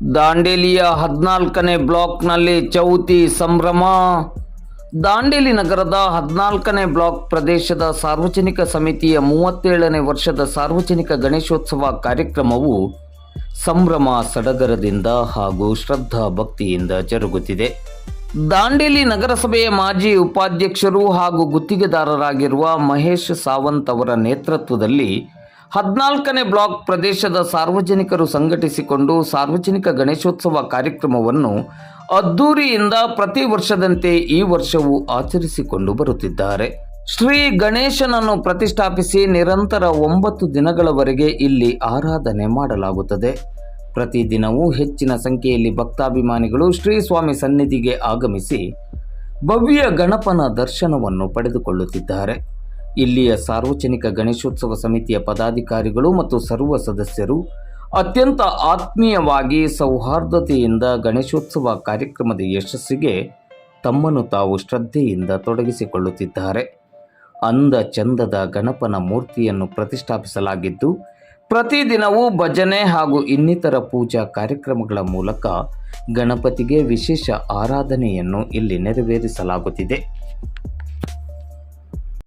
ದಾಂಡೇಲಿಯ ಹದಿನಾಲ್ಕನೇ ಬ್ಲಾಕ್ನಲ್ಲಿ ಚೌತಿ ಸಂಭ್ರಮ. ದಾಂಡೇಲಿ ನಗರದ ಹದಿನಾಲ್ಕನೇ ಬ್ಲಾಕ್ ಪ್ರದೇಶದ ಸಾರ್ವಜನಿಕ ಸಮಿತಿಯ ಮೂವತ್ತೇಳನೇ ವರ್ಷದ ಸಾರ್ವಜನಿಕ ಗಣೇಶೋತ್ಸವ ಕಾರ್ಯಕ್ರಮವು ಸಂಭ್ರಮ ಸಡಗರದಿಂದ ಹಾಗೂ ಶ್ರದ್ಧಾ ಭಕ್ತಿಯಿಂದ ಜರುಗುತ್ತಿದೆ. ದಾಂಡೇಲಿ ನಗರಸಭೆಯ ಮಾಜಿ ಉಪಾಧ್ಯಕ್ಷರು ಹಾಗೂ ಗುತ್ತಿಗೆದಾರರಾಗಿರುವ ಮಹೇಶ್ ಸಾವಂತ್ ಅವರ ನೇತೃತ್ವದಲ್ಲಿ ಹದಿನಾಲ್ಕನೇ ಬ್ಲಾಕ್ ಪ್ರದೇಶದ ಸಾರ್ವಜನಿಕರು ಸಂಘಟಿಸಿಕೊಂಡು ಸಾರ್ವಜನಿಕ ಗಣೇಶೋತ್ಸವ ಕಾರ್ಯಕ್ರಮವನ್ನು ಅದ್ದೂರಿಯಿಂದ ಪ್ರತಿ ವರ್ಷದಂತೆ ಈ ವರ್ಷವೂ ಆಚರಿಸಿಕೊಂಡು ಬರುತ್ತಿದ್ದಾರೆ. ಶ್ರೀ ಗಣೇಶನನ್ನು ಪ್ರತಿಷ್ಠಾಪಿಸಿ ನಿರಂತರ ಒಂಬತ್ತು ದಿನಗಳವರೆಗೆ ಇಲ್ಲಿ ಆರಾಧನೆ ಮಾಡಲಾಗುತ್ತದೆ. ಪ್ರತಿದಿನವೂ ಹೆಚ್ಚಿನ ಸಂಖ್ಯೆಯಲ್ಲಿ ಭಕ್ತಾಭಿಮಾನಿಗಳು ಶ್ರೀ ಸ್ವಾಮಿ ಸನ್ನಿಧಿಗೆ ಆಗಮಿಸಿ ಭವ್ಯ ಗಣಪನ ದರ್ಶನವನ್ನು ಪಡೆದುಕೊಳ್ಳುತ್ತಿದ್ದಾರೆ. ಇಲ್ಲಿಯ ಸಾರ್ವಜನಿಕ ಗಣೇಶೋತ್ಸವ ಸಮಿತಿಯ ಪದಾಧಿಕಾರಿಗಳು ಮತ್ತು ಸರ್ವ ಸದಸ್ಯರು ಅತ್ಯಂತ ಆತ್ಮೀಯವಾಗಿ ಸೌಹಾರ್ದತೆಯಿಂದ ಗಣೇಶೋತ್ಸವ ಕಾರ್ಯಕ್ರಮದ ಯಶಸ್ಸಿಗೆ ತಮ್ಮನ್ನು ತಾವು ಶ್ರದ್ಧೆಯಿಂದ ತೊಡಗಿಸಿಕೊಳ್ಳುತ್ತಿದ್ದಾರೆ. ಅಂದ ಚಂದದ ಗಣಪನ ಮೂರ್ತಿಯನ್ನು ಪ್ರತಿಷ್ಠಾಪಿಸಲಾಗಿದ್ದು ಪ್ರತಿದಿನವೂ ಭಜನೆ ಹಾಗೂ ಇನ್ನಿತರ ಪೂಜಾ ಕಾರ್ಯಕ್ರಮಗಳ ಮೂಲಕ ಗಣಪತಿಗೆ ವಿಶೇಷ ಆರಾಧನೆಯನ್ನು ಇಲ್ಲಿ ನೆರವೇರಿಸಲಾಗುತ್ತಿದೆ.